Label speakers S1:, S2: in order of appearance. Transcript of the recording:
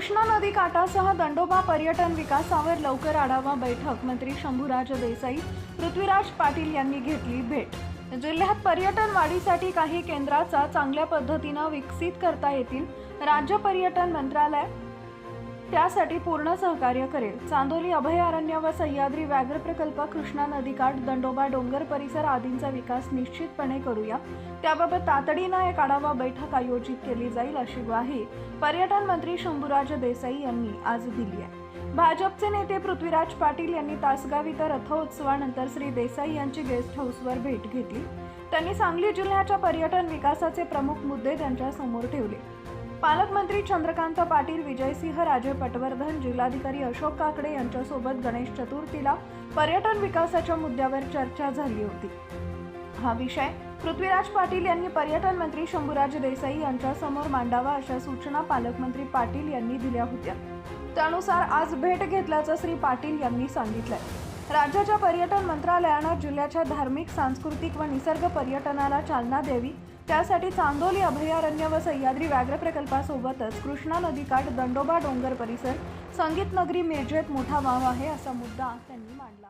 S1: कृष्णा नदी काठासह दंडोबा पर्यटन विकासावर लवकर आढावा बैठक मंत्री शंभूराज देसाई पृथ्वीराज पाटील यांनी घेतली भेट. जिल्ह्यात पर्यटन वाढीसाठी काही केंद्राचा चांगल्या पद्धतीनं विकसित करता येतील राज्य पर्यटन मंत्रालय त्यासाठी पूर्ण सहकार्य करेल. चांदोली अभयारण्य व सह्याद्री व्याघ्र प्रकल्प कृष्णा नदीकाठ दंडोबा डोंगर परिसर आदींचा विकास निश्चितपणे करूया. त्याबाबत तातडीनं एक आढावा बैठक आयोजित केली जाईल अशी ग्वाही पर्यटन मंत्री शंभूराज देसाई यांनी आज दिली आहे. भाजपचे नेते पृथ्वीराज पाटील यांनी तासगाव इथं रथोत्सवानंतर श्री देसाई यांची गेस्ट हाऊसवर भेट घेतली. त्यांनी सांगली जिल्ह्याच्या पर्यटन विकासाचे प्रमुख मुद्दे त्यांच्यासमोर ठेवले. पालकमंत्री चंद्रकांत पाटील विजयसिंह राजे पटवर्धन जिल्हाधिकारी अशोक काकडे यांच्यासोबत गणेश चतुर्थीला पर्यटन विकासाच्या मुद्द्यावर चर्चा झाली होती. हा विषय पृथ्वीराज पाटील यांनी पर्यटन मंत्री शंभूराज देसाई यांच्यासमोर मांडावा अशा सूचना पालकमंत्री पाटील यांनी दिल्या होत्या. त्यानुसार आज भेट घेतल्याचं श्री पाटील यांनी सांगितलंय. राज्याच्या पर्यटन मंत्रालयानं जिल्ह्याच्या धार्मिक सांस्कृतिक व निसर्ग पर्यटनाला चालना द्यावी त्यासाठी चांदोली अभयारण्य व सह्याद्री व्याघ्र प्रकल्पासोबतच कृष्णा नदीकाठ दंडोबा डोंगर परिसर संगीत नगरी मिरजेत मोठा वाव आहे असा मुद्दा त्यांनी मांडला.